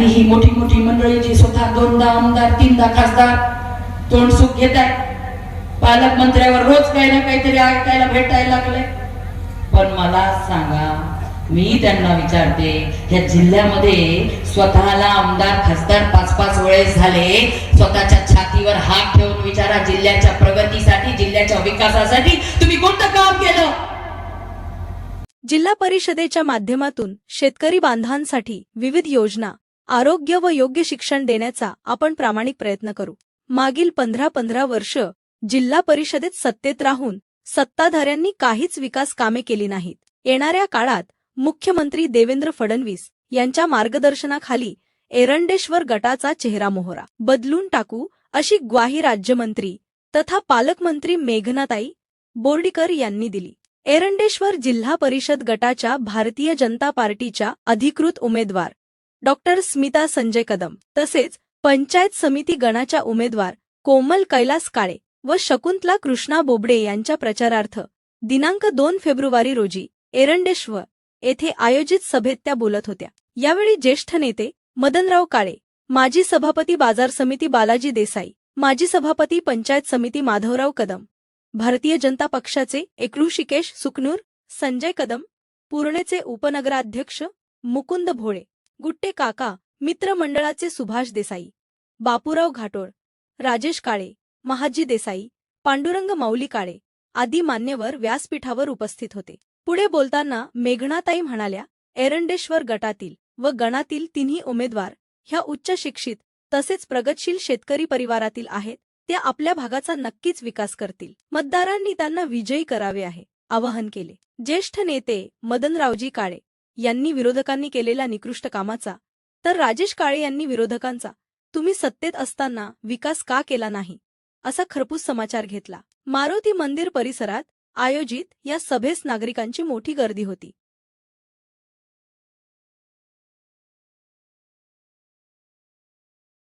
आणि ही मोठी मोठी मंडळी जी स्वतः दोनदा आमदार तीनदा खासदार तोंड सुख घेत आहेत पालकमंत्र्यावर रोज काही ना काहीतरी ऐकायला भेटायला लागले. पण मला सांगा मी त्यांना विचारते ह्या जिल्ह्यामध्ये स्वतःला आमदार खासदार पाच पाच वेळेस झाले. स्वतःच्या छातीवर हात ठेवून विचारा जिल्ह्याच्या प्रगतीसाठी जिल्ह्याच्या विकासासाठी. तुम्ही कोणतं काम केलं? जिल्हा परिषदेच्या माध्यमातून शेतकरी बांधवांसाठी विविध योजना आरोग्य व योग्य शिक्षण देण्याचा आपण प्रामाणिक प्रयत्न करू. मागील पंधरा पंधरा वर्ष जिल्हा परिषदेत सत्तेत राहून सत्ताधाऱ्यांनी काहीच विकास कामे केली नाहीत. येणाऱ्या काळात मुख्यमंत्री देवेंद्र फडणवीस यांच्या मार्गदर्शनाखाली एरंडेश्वर गटाचा चेहरा मोहरा. बदलून टाकू अशी ग्वाही राज्यमंत्री तथा पालकमंत्री मेघनाताई बोर्डीकर यांनी दिली. एरंडेश्वर जिल्हा परिषद गटाच्या भारतीय जनता पार्टीच्या अधिकृत उमेदवार डॉक्टर स्मिता संजय कदम तसेच पंचायत समिती गणाच्या उमेदवार कोमल कैलास काळे व शकुंतला कृष्णा बोबडे यांच्या प्रचारार्थ दिनांक दोन फेब्रुवारी रोजी एरंडेश्वर येथे आयोजित सभेत त्या बोलत होत्या. यावेळी ज्येष्ठ नेते मदनराव काळे माजी सभापती बाजार समिती बालाजी देसाई माजी सभापती पंचायत समिती माधवराव कदम भारतीय जनता पक्षाचे एकलूशिकेश सुकनूर संजय कदम पूर्णेचे उपनगराध्यक्ष मुकुंद भोळे गुट्टे काका मित्रमंडळाचे सुभाष देसाई बापूराव घाटोळ राजेश काळे महाजी देसाई पांडुरंग माऊली काळे आदी मान्यवर व्यासपीठावर उपस्थित होते. पुढे बोलताना मेघनाताई म्हणाल्या एरंडेश्वर गटातील व गणातील तिन्ही उमेदवार ह्या उच्च शिक्षित तसेच प्रगतशील शेतकरी परिवारातील आहेत त्या आपल्या भागाचा नक्कीच विकास करतील. मतदारांनी त्यांना विजयी करावे आहे आवाहन केले. ज्येष्ठ नेते मदनरावजी काळे यांनी विरोधकांनी केलेल्या निकृष्ट कामाचा. तर राजेश काळे यांनी विरोधकांचा. तुम्ही सत्तेत असताना विकास का केला नाही? असा खरपूस समाचार घेतला. मारुती मंदिर परिसरात आयोजित या सभेस नागरिकांची मोठी गर्दी होती.